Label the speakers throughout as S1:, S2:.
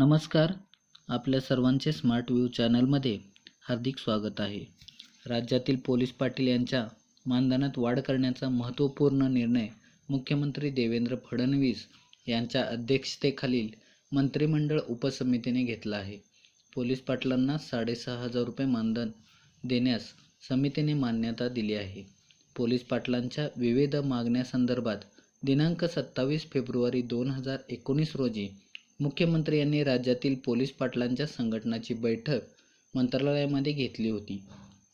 S1: नमस्कार. आपल्या सर्वांचे स्मार्ट व्ह्यू चॅनलमध्ये हार्दिक स्वागत आहे. राज्यातील पोलीस पाटील यांच्या मानधनात वाढ करण्याचा महत्त्वपूर्ण निर्णय मुख्यमंत्री देवेंद्र फडणवीस यांच्या अध्यक्षतेखालील मंत्रिमंडळ उपसमितीने घेतला आहे. पोलीस पाटलांना साडेसहा हजार रुपये मानधन देण्यास समितीने मान्यता दिली आहे. पोलीस पाटलांच्या विविध मागण्यासंदर्भात दिनांक सत्तावीस फेब्रुवारी दोन हजार एकोणीस रोजी मुख्यमंत्री यांनी राज्यातील पोलीस पाटलांच्या संघटनाची बैठक मंत्रालयामध्ये घेतली होती.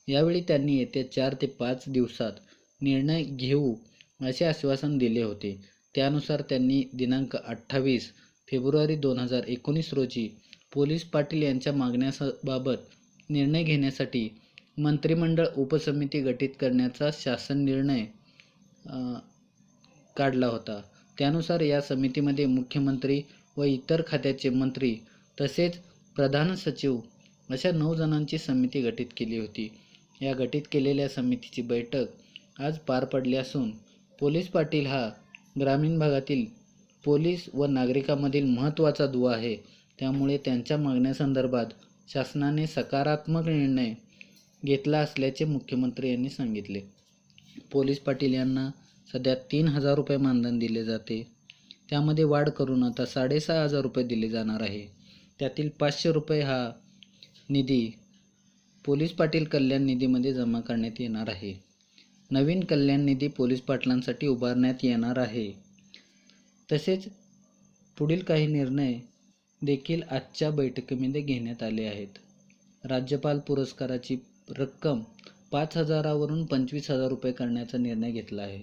S1: यावेळी त्यांनी येत्या चार ते पाच दिवसात निर्णय घेऊ असे आश्वासन दिले होते. त्यानुसार त्यांनी दिनांक अठ्ठावीस फेब्रुवारी दोन हजार एकोणीस रोजी पोलीस पाटील यांच्या मागण्याबाबत निर्णय घेण्यासाठी मंत्रिमंडळ उपसमिती गठीत करण्याचा शासन निर्णय काढला होता. त्यानुसार या समितीमध्ये मुख्यमंत्री व इतर खात्याचे मंत्री तसेच प्रधान सचिव अशा नऊ जणांची समिती गठीत केली होती. या गठीत केलेल्या समितीची बैठक आज पार पडली असून पोलीस पाटील हा ग्रामीण भागातील पोलीस व नागरिकांमधील महत्त्वाचा दुवा आहे. त्यामुळे त्यांच्या मागण्यासंदर्भात शासनाने सकारात्मक निर्णय घेतला असल्याचे मुख्यमंत्री यांनी सांगितले. पोलीस पाटील यांना सध्या तीन हजार रुपये मानधन दिले जाते. त्यामध्ये वाढ करून आता साडेसहा हजार रुपये दिले जाणार आहे. त्यातील पाचशे रुपये हा निधी पोलीस पाटील कल्याण निधीमध्ये जमा करण्यात येणार आहे. नवीन कल्याण निधी पोलीस पाटलांसाठी उभारण्यात येणार आहे. तसेच पुढील काही निर्णय देखील आजच्या बैठकीमध्ये घेण्यात आले आहेत. राज्यपाल पुरस्काराची रक्कम पाच हजारावरून पंचवीस हजार रुपये करण्याचा निर्णय घेतला आहे.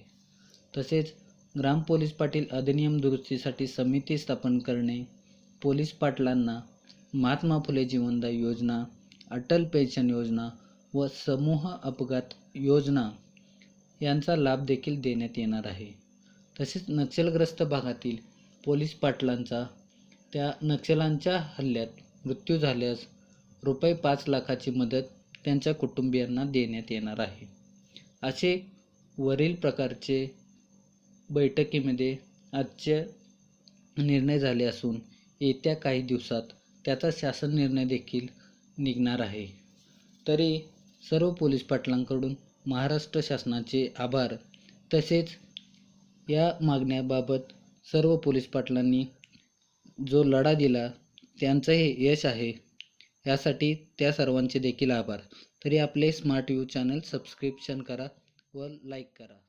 S1: तसेच ग्राम पोलीस पाटील अधिनियम दुरुस्तीसाठी समिती स्थापन करणे पोलीस पाटलांना महात्मा फुले जीवनदायी योजना अटल पेन्शन योजना व समूह अपघात योजना यांचा लाभ देखील देण्यात येणार आहे. तसेच नक्षलग्रस्त भागातील पोलीस पाटलांचा त्या नक्षलांच्या हल्ल्यात मृत्यू झाल्यास रुपये पाच लाखाची मदत त्यांच्या कुटुंबियांना देण्यात येणार आहे. असे वरील प्रकारचे बैठकीमध्ये आजचे निर्णय झाले असून येत्या काही दिवसात त्याचा शासन निर्णय देखील निघणार आहे. तरी सर्व पोलीस पाटलांकडून महाराष्ट्र शासनाचे आभार. तसेच या मागण्याबाबत सर्व पोलीस पाटलांनी जो लढा दिला त्यांचं हे यश आहे. यासाठी त्या सर्वांचे देखील आभार. तरी आपले स्मार्ट व्ह्यू चॅनल सबस्क्रिप्शन करा व लाईक करा.